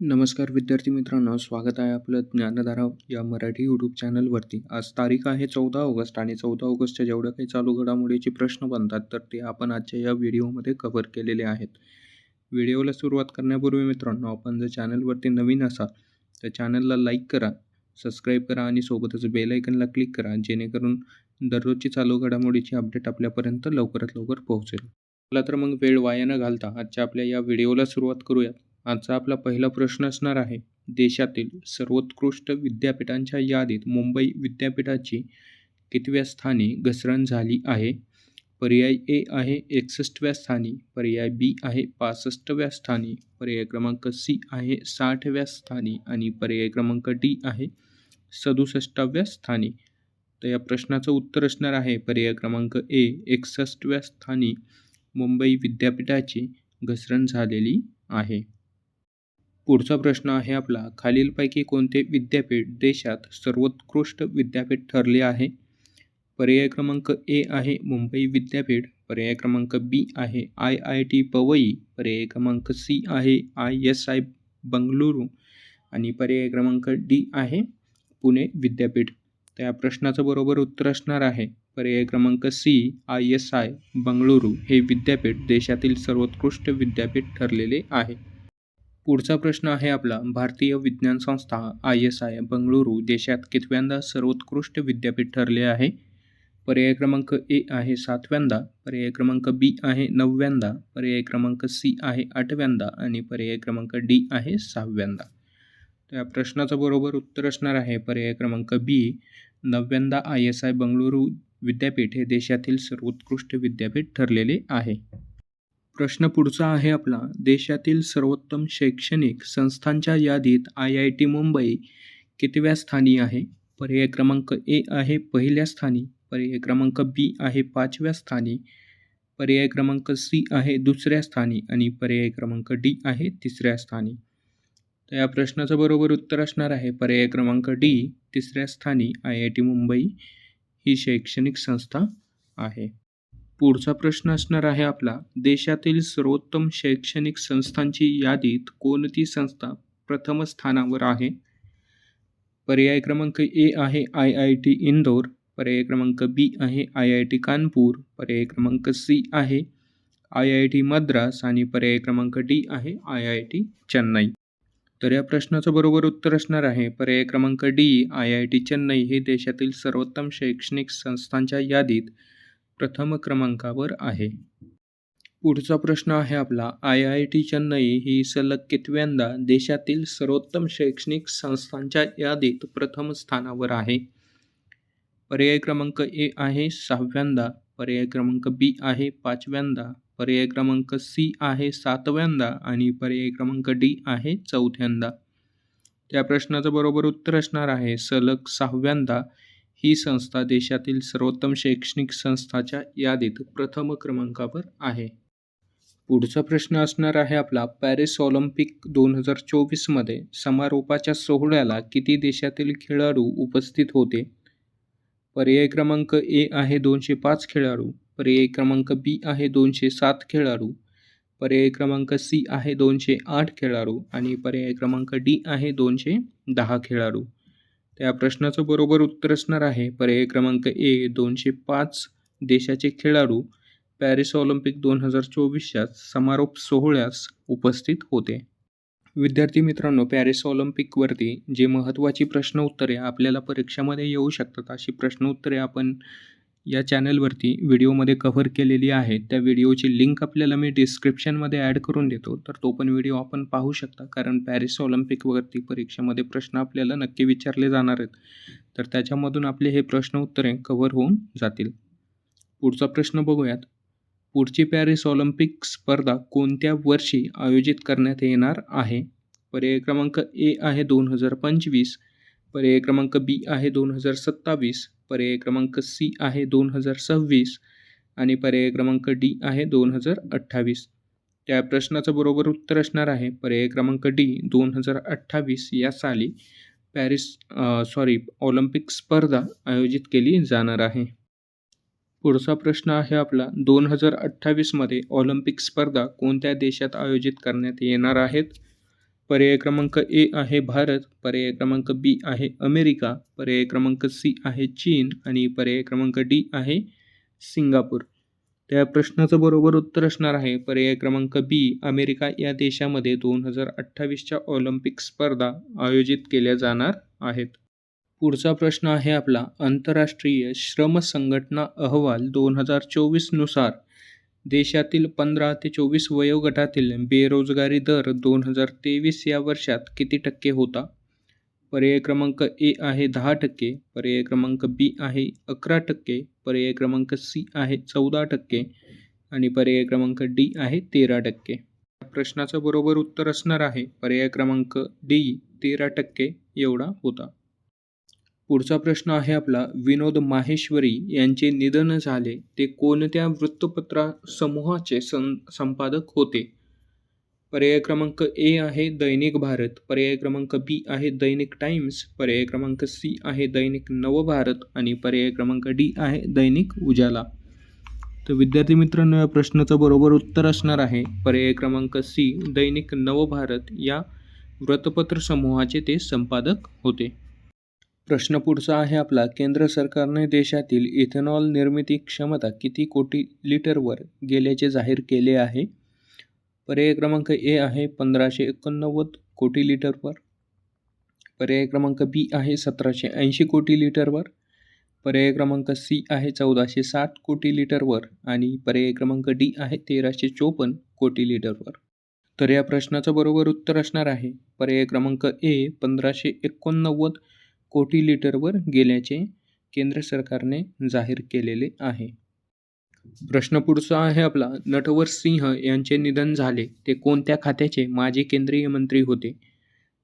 नमस्कार विद्यार्थी मित्रांनो स्वागत आहे आपलं ज्ञानधारा या मराठी यूट्यूब चॅनलवरती. आज तारीख आहे चौदा ऑगस्ट आणि चौदा ऑगस्टच्या जेवढ्या काही चालू घडामोडीचे प्रश्न बनतात तर ते आपण आजच्या या व्हिडिओमध्ये कव्हर केलेले आहेत. व्हिडिओला सुरुवात करण्यापूर्वी मित्रांनो आपण जर चॅनलवरती नवीन असाल तर चॅनलला लाईक करा सबस्क्राईब करा आणि सोबतच बेल आयकनला क्लिक करा जेणेकरून दररोजची चालू घडामोडीची अपडेट आपल्यापर्यंत लवकरात लवकर पोहोचेल. चला तर मग वेळ वाया न घालता आजच्या आपल्या या व्हिडिओला सुरुवात करूयात. आजचा आपला पहिला प्रश्न असणार आहे. देशातील सर्वोत्कृष्ट विद्यापीठांच्या यादीत मुंबई विद्यापीठाची कितव्या स्थानी घसरण झाली आहे? पर्याय ए आहे एकसष्टव्या स्थानी पर्याय बी आहे पासष्टव्या स्थानी पर्याय क्रमांक सी आहे साठव्या स्थानी आणि पर्याय क्रमांक डी आहे सदुसष्टाव्या स्थानी. तर या प्रश्नाचं उत्तर असणार आहे पर्याय क्रमांक ए एकसष्टव्या स्थानी मुंबई विद्यापीठाची घसरण झालेली आहे. पुढचा प्रश्न आहे आपला. खालीलपैकी कोणते विद्यापीठ देशात सर्वोत्कृष्ट विद्यापीठ ठरले आहे? पर्याय क्रमांक ए आहे मुंबई विद्यापीठ. पर्याय क्रमांक बी आहे आय आय टी पवई. पर्याय क्रमांक सी आहे आय एस आय बंगळुरू. आणि पर्याय क्रमांक डी आहे पुणे विद्यापीठ. तर या प्रश्नाचं बरोबर उत्तर असणार आहे. पर्याय क्रमांक C I S I Bengaluru हे विद्यापीठ देशातील सर्वोत्कृष्ट विद्यापीठ ठरलेले आहे. पुढचा प्रश्न आहे आपला. भारतीय विज्ञान संस्था आय एस आय बंगळुरू देशात कितव्यांदा सर्वोत्कृष्ट विद्यापीठ ठरले आहे? पर्याय क्रमांक ए आहे सातव्यांदा पर्याय क्रमांक बी आहे नवव्यांदा पर्याय क्रमांक सी आहे आठव्यांदा आणि पर्याय क्रमांक डी आहे सहाव्यांदा. तर या प्रश्नाचं बरोबर उत्तर असणार आहे पर्याय क्रमांक बी. नवव्यांदा आय एस आय बंगळुरू विद्यापीठ हे देशातील सर्वोत्कृष्ट विद्यापीठ ठरलेले आहे. प्रश्न पुढचा आहे आपला. देशातील सर्वोत्तम शैक्षणिक संस्थांच्या यादीत आय आय टी मुंबई कितव्या स्थानी आहे? पर्याय क्रमांक ए आहे पहिल्या स्थानी. पर्याय क्रमांक बी आहे पाचव्या स्थानी. पर्याय क्रमांक सी आहे दुसऱ्या स्थानी. आणि पर्याय क्रमांक डी आहे तिसऱ्या स्थानी. तर या प्रश्नाचं बरोबर उत्तर असणार आहे. पर्याय क्रमांक डी तिसऱ्या स्थानी आय आय टी मुंबई ही शैक्षणिक संस्था आहे. पुढचा प्रश्न असणार आहे आपला. देशातील सर्वोत्तम शैक्षणिक संस्थांची यादीत कोणती संस्था प्रथम स्थानावर आहे? पर्याय क्रमांक ए आहे आय आय टी इंदोर पर्याय क्रमांक बी आहे आय आय टी कानपूर पर्याय क्रमांक सी आहे आय आय टी मद्रास आणि पर्याय क्रमांक डी आहे आय आय टी चेन्नई. तर या प्रश्नाचं बरोबर उत्तर असणार आहे. पर्याय क्रमांक D I I T Chennai हे देशातील सर्वोत्तम शैक्षणिक संस्थांच्या यादीत प्रथम क्रमांकावर आहे. पुढचा प्रश्न आहे आपला. आय आय टी चेन्नई ही सलग कितव्यांदा देशातील सर्वोत्तम शैक्षणिक संस्थांच्या यादीत प्रथम स्थानावर आहे? पर्याय क्रमांक ए आहे सहाव्यांदा. पर्याय क्रमांक बी आहे पाचव्यांदा. पर्याय क्रमांक सी आहे सातव्यांदा. आणि पर्याय क्रमांक डी आहे चौथ्यांदा. त्या प्रश्नाचं बरोबर उत्तर असणार आहे. सलग सहाव्यांदा. ही संस्था देशातील सर्वोत्तम शैक्षणिक संस्थाच्या यादीत प्रथम क्रमांकावर आहे. पुढचा प्रश्न असणार आहे आपला पॅरिस ऑलिम्पिक दोन हजार चोवीसमध्ये समारोपाच्या सोहळ्याला किती देशातील खेळाडू उपस्थित होते? पर्याय क्रमांक ए आहे दोनशे पाच खेळाडू पर्याय क्रमांक बी आहे दोनशे सात खेळाडू पर्याय क्रमांक सी आहे दोनशे आठ खेळाडू आणि पर्याय क्रमांक डी आहे दोनशे दहा खेळाडू. त्या प्रश्नाचं बरोबर उत्तर असणार आहे. पर्याय क्रमांक ए दोनशे पाच देशाचे खेळाडू पॅरिस ऑलिम्पिक दोन हजार चोवीसच्या समारोप सोहळ्यास उपस्थित होते. विद्यार्थी मित्रांनो पॅरिस ऑलिम्पिकवरती जे महत्त्वाची प्रश्न उत्तरे आपल्याला परीक्षामध्ये येऊ शकतात अशी प्रश्न उत्तरे आपण या चॅनलवरती व्हिडिओमध्ये कव्हर केलेली आहे. त्या व्हिडिओची लिंक आपल्याला मी डिस्क्रिप्शनमध्ये ॲड करून देतो. तर तो पण व्हिडिओ आपण पाहू शकता. कारण पॅरिस ऑलिम्पिकवरती परीक्षेमध्ये प्रश्न आपल्याला नक्की विचारले जाणार आहेत. तर त्याच्यामधून आपले हे प्रश्न उत्तरे कव्हर होऊन जातील. पुढचा प्रश्न बघूयात. पुढची पॅरिस ऑलिम्पिक स्पर्धा कोणत्या वर्षी आयोजित करण्यात येणार आहे? पर्याय क्रमांक ए आहे दोन हजार पंचवीस. पर्याय क्रमांक बी आहे दोन हजार सत्तावीस. पर्याय क्रमांक सी आहे दोन हजार सव्वीस आणि पर्याय क्रमांक डी आहे दोन हजार अठ्ठावीस. त्या प्रश्नाचं बरोबर उत्तर असणार आहे. पर्याय क्रमांक डी दोन हजार अठ्ठावीस या साली पॅरिस सॉरी ऑलिम्पिक स्पर्धा आयोजित केली जाणार आहे. पुढचा प्रश्न आहे आपला. दोन हजार अठ्ठावीसमध्ये ऑलिम्पिक स्पर्धा कोणत्या देशात आयोजित करण्यात येणार आहेत? पर्याय क्रमांक ए आहे भारत पर्याय क्रमांक बी आहे अमेरिका पर्याय क्रमांक सी आहे चीन आणि पर्याय क्रमांक डी आहे सिंगापूर. त्या प्रश्नाचं बरोबर उत्तर असणार आहे. पर्याय क्रमांक बी अमेरिका या देशामध्ये दोन हजार अठ्ठावीसच्या ऑलिम्पिक स्पर्धा आयोजित केल्या जाणार आहेत. पुढचा प्रश्न आहे आपला. आंतरराष्ट्रीय श्रम संघटना अहवाल दोन हजार चोवीसनुसार देशातील पंधरा ते चोवीस वयोगटातील बेरोजगारी दर दोन हजार तेवीस या वर्षात किती टक्के होता? पर्याय क्रमांक ए आहे दहा टक्के पर्याय क्रमांक बी आहे अकरा टक्के पर्याय क्रमांक सी आहे चौदा टक्के आणि पर्याय क्रमांक डी आहे तेरा टक्के. प्रश्नाचं बरोबर उत्तर असणार आहे. पर्याय क्रमांक डी तेरा टक्के एवढा होता. पुढचा प्रश्न आहे आपला विनोद माहेश्वरी यांचे निधन झाले ते कोणत्या वृत्तपत्रा समूहाचे सं संपादक होते? पर्याय क्रमांक ए आहे दैनिक भारत पर्याय क्रमांक बी आहे दैनिक टाइम्स पर्याय क्रमांक सी आहे दैनिक नवभारत आणि पर्याय क्रमांक डी आहे दैनिक उजाला. तर विद्यार्थी मित्रांनो या प्रश्नाचं बरोबर उत्तर असणार आहे. पर्याय क्रमांक सी दैनिक नवभारत या वृत्तपत्र समूहाचे ते संपादक होते. प्रश्न पुढचा आहे आपला. केंद्र सरकारने देशातील इथेनॉल निर्मिती क्षमता किती कोटी लिटरवर गेल्याचे जाहीर केले आहे? पर्याय क्रमांक ए आहे पंधराशे एकोणनव्वद कोटी लिटरवर. पर्याय क्रमांक बी आहे सतराशे ऐंशी कोटी लिटरवर. पर्याय क्रमांक सी आहे चौदाशे साठ कोटी लिटरवर आणि पर्याय क्रमांक डी आहे तेराशे चोपन्न कोटी लिटरवर. तर या प्रश्नाचं बरोबर उत्तर असणार आहे. पर्याय क्रमांक ए पंधराशे एकोणनव्वद कोटी लिटरवर गेल्याचे केंद्र सरकारने जाहीर केलेले आहे. प्रश्न पुढचा आहे आपला नटवर सिंह यांचे निधन झाले ते कोणत्या खात्याचे माजी केंद्रीय मंत्री होते?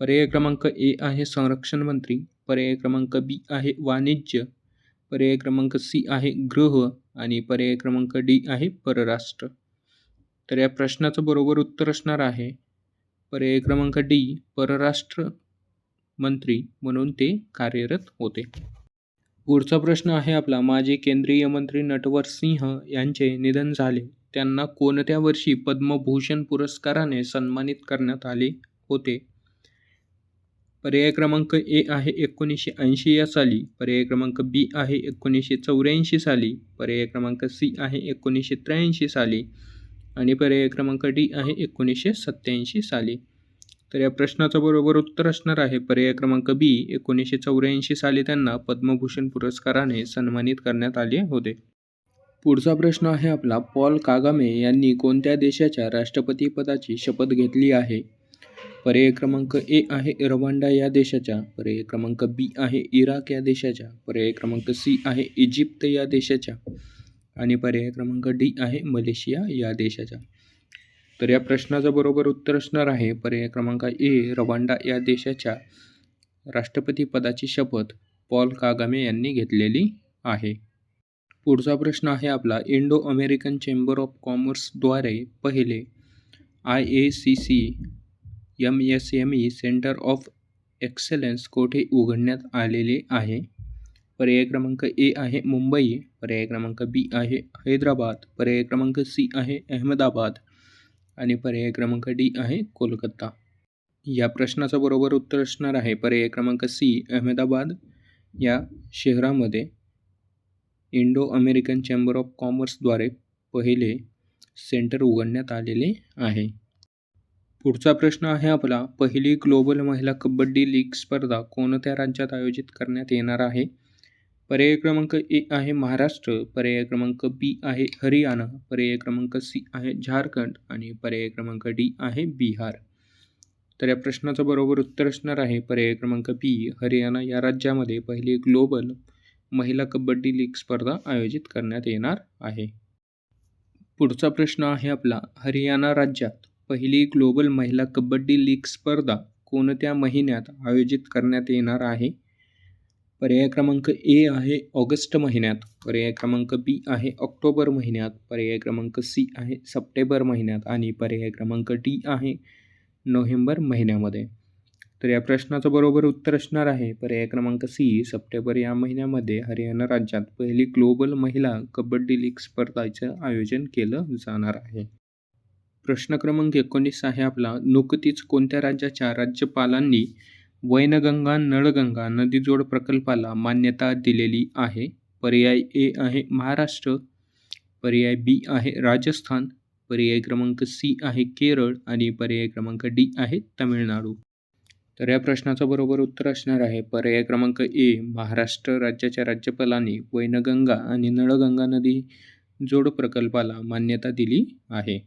पर्याय क्रमांक ए आहे संरक्षण मंत्री पर्याय क्रमांक बी आहे वाणिज्य पर्याय क्रमांक सी आहे गृह आणि पर्याय क्रमांक डी आहे परराष्ट्र. तर या प्रश्नाचं बरोबर उत्तर असणार आहे. पर्याय क्रमांक डी परराष्ट्र मंत्री म्हणून ते कार्यरत होते. पुढचा प्रश्न आहे आपला. माजी केंद्रीय मंत्री नटवर सिंह यांचे निधन झाले. त्यांना कोणत्या वर्षी पद्मभूषण पुरस्काराने सन्मानित करण्यात आले होते? पर्याय क्रमांक ए आहे एकोणीसशे ऐंशी या साली. पर्याय क्रमांक बी आहे एकोणीसशे चौऱ्याऐंशी साली. पर्याय क्रमांक सी आहे एकोणीसशे त्र्याऐंशी साली. आणि पर्याय क्रमांक डी आहे एकोणीसशे सत्त्याऐंशी साली. तर या प्रश्नाचं बरोबर उत्तर असणार आहे. पर्याय क्रमांक बी एकोणीसशे चौऱ्याऐंशी साली त्यांना पद्मभूषण पुरस्काराने सन्मानित करण्यात आले होते. पुढचा प्रश्न आहे आपला. पॉल कागामे यांनी कोणत्या देशाच्या राष्ट्रपतीपदाची शपथ घेतली आहे? पर्याय क्रमांक ए आहे रवांडा या देशाच्या. पर्याय क्रमांक बी आहे इराक या देशाच्या. पर्याय क्रमांक सी आहे इजिप्त या देशाच्या. आणि पर्याय क्रमांक डी आहे मलेशिया या देशाच्या. तर या प्रश्नाचं बरोबर उत्तर असणार आहे. पर्याय क्रमांक ए रवांडा या देशाच्या राष्ट्रपती पदाची शपथ पॉल कागामे यांनी घेतलेली आहे. पुढचा प्रश्न आहे आपला. इंडो अमेरिकन चेंबर ऑफ कॉमर्सद्वारे पहिले I A C C M S M E centre of excellence कोठे उघडण्यात आलेले आहे? पर्याय क्रमांक ए आहे मुंबई. पर्याय क्रमांक बी आहे हैदराबाद. पर्याय क्रमांक सी आहे अहमदाबाद. आणि पर्याय क्रमांक डी आहे कोलकाता. या प्रश्नाचं बरोबर उत्तर असणार आहे पर्याय क्रमांक सी अहमदाबाद. या शहरामध्ये इंडो अमेरिकन चेंबर ऑफ कॉमर्सद्वारे पहिले सेंटर उघडण्यात आलेले आहे. पुढचा प्रश्न आहे आपला पहिली ग्लोबल महिला कबड्डी लीग स्पर्धा कोणत्या राज्यात आयोजित करण्यात येणार आहे? पर्याय क्रमांक ए आहे महाराष्ट्र पर्याय क्रमांक बी आहे हरियाणा पर्याय क्रमांक सी आहे झारखंड आणि पर्याय क्रमांक डी आहे बिहार. तर या प्रश्नाचं बरोबर उत्तर असणार आहे. पर्याय क्रमांक बी हरियाणा या राज्यामध्ये पहिली ग्लोबल महिला कबड्डी लीग स्पर्धा आयोजित करण्यात येणार आहे. पुढचा प्रश्न आहे आपला हरियाणा राज्यात पहिली ग्लोबल महिला कबड्डी लीग स्पर्धा कोणत्या महिन्यात आयोजित करण्यात येणार आहे? पर्याय क्रमांक ए आहे ऑगस्ट महिन्यात. पर्याय क्रमांक बी आहे ऑक्टोबर महिन्यात. पर्याय क्रमांक सी आहे सप्टेंबर महिन्यात. आणि पर्याय क्रमांक डी आहे नोव्हेंबर महिन्यामध्ये. तर या प्रश्नाचं बरोबर उत्तर असणार आहे. पर्याय क्रमांक सी सप्टेंबर या महिन्यामध्ये हरियाणा राज्यात पहिली ग्लोबल महिला कबड्डी लीग स्पर्धाचं आयोजन केलं जाणार आहे. प्रश्न क्रमांक एकोणीस आहे आपला. नुकतीच कोणत्या राज्याच्या राज्यपालांनी वैनगंगा नळगंगा नदीजोड प्रकल्पाला मान्यता दिलेली आहे. पर्याय ए आहे महाराष्ट्र पर्याय बी आहे राजस्थान पर्याय क्रमांक सी आहे केरळ आणि पर्याय क्रमांक डी आहे तामिळनाडू. तर या प्रश्नाचं बरोबर उत्तर असणार आहे. पर्याय क्रमांक ए महाराष्ट्र राज्याच्या राज्यपालाने वैनगंगा आणि नळगंगा नदी जोड प्रकल्पाला मान्यता दिली आहे.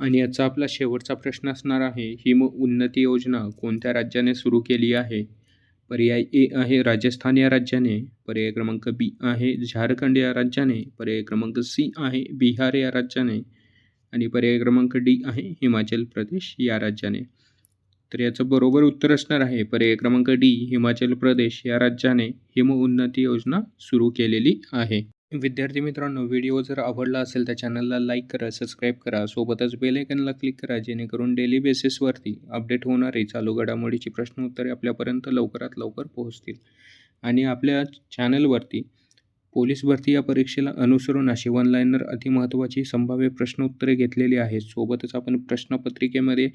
आणि याचा आपला शेवटचा प्रश्न असणार आहे हिम उन्नती योजना कोणत्या राज्याने सुरू केली आहे? पर्याय ए आहे राजस्थान या राज्याने पर्याय क्रमांक बी आहे झारखंड या राज्याने पर्याय क्रमांक सी आहे बिहार या राज्याने आणि पर्याय क्रमांक डी आहे हिमाचल प्रदेश या राज्याने. तर याचं बरोबर उत्तर असणार आहे पर्याय क्रमांक डी हिमाचल प्रदेश या राज्याने हिम उन्नती योजना सुरू केलेली आहे. विद्यार्थी मित्रांनो व्हिडिओ जर आवडला असेल तर चॅनलला लाईक करा सबस्क्राईब करा. सोबतच बेल आयकनला क्लिक करा जेणेकरून डेली बेसिसवरती अपडेट होणारे चालू घडामोडीची प्रश्न उत्तरे आपल्यापर्यंत लवकरात लवकर पोहोचतील. आणि आपल्या चॅनलवरती पोलीस भरती या परीक्षेला अनुसरून अशी वन ऑनलाईनर अतिमहत्त्वाची संभाव्य प्रश्न उत्तरे घेतलेली आहेत. सोबतच आपण प्रश्नपत्रिकेमध्ये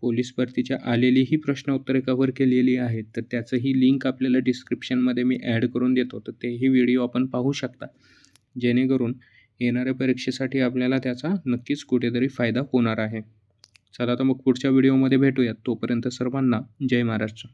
पोलीस भरतीच्या आलेलीही प्रश्नोत्तरे प्रश्न उत्तरे कव्हर केलेली आहेत. तर त्याचंही लिंक आपल्याला डिस्क्रिप्शनमध्ये मी ॲड करून देतो. तर तेही व्हिडिओ आपण पाहू शकता. जेणेकरून येणाऱ्या परीक्षेसाठी आपल्याला त्याचा नक्कीच कुठेतरी फायदा होणार आहे. चला तर मग पुढच्या व्हिडिओमध्ये भेटूयात. तोपर्यंत सर्वांना जय महाराष्ट्र.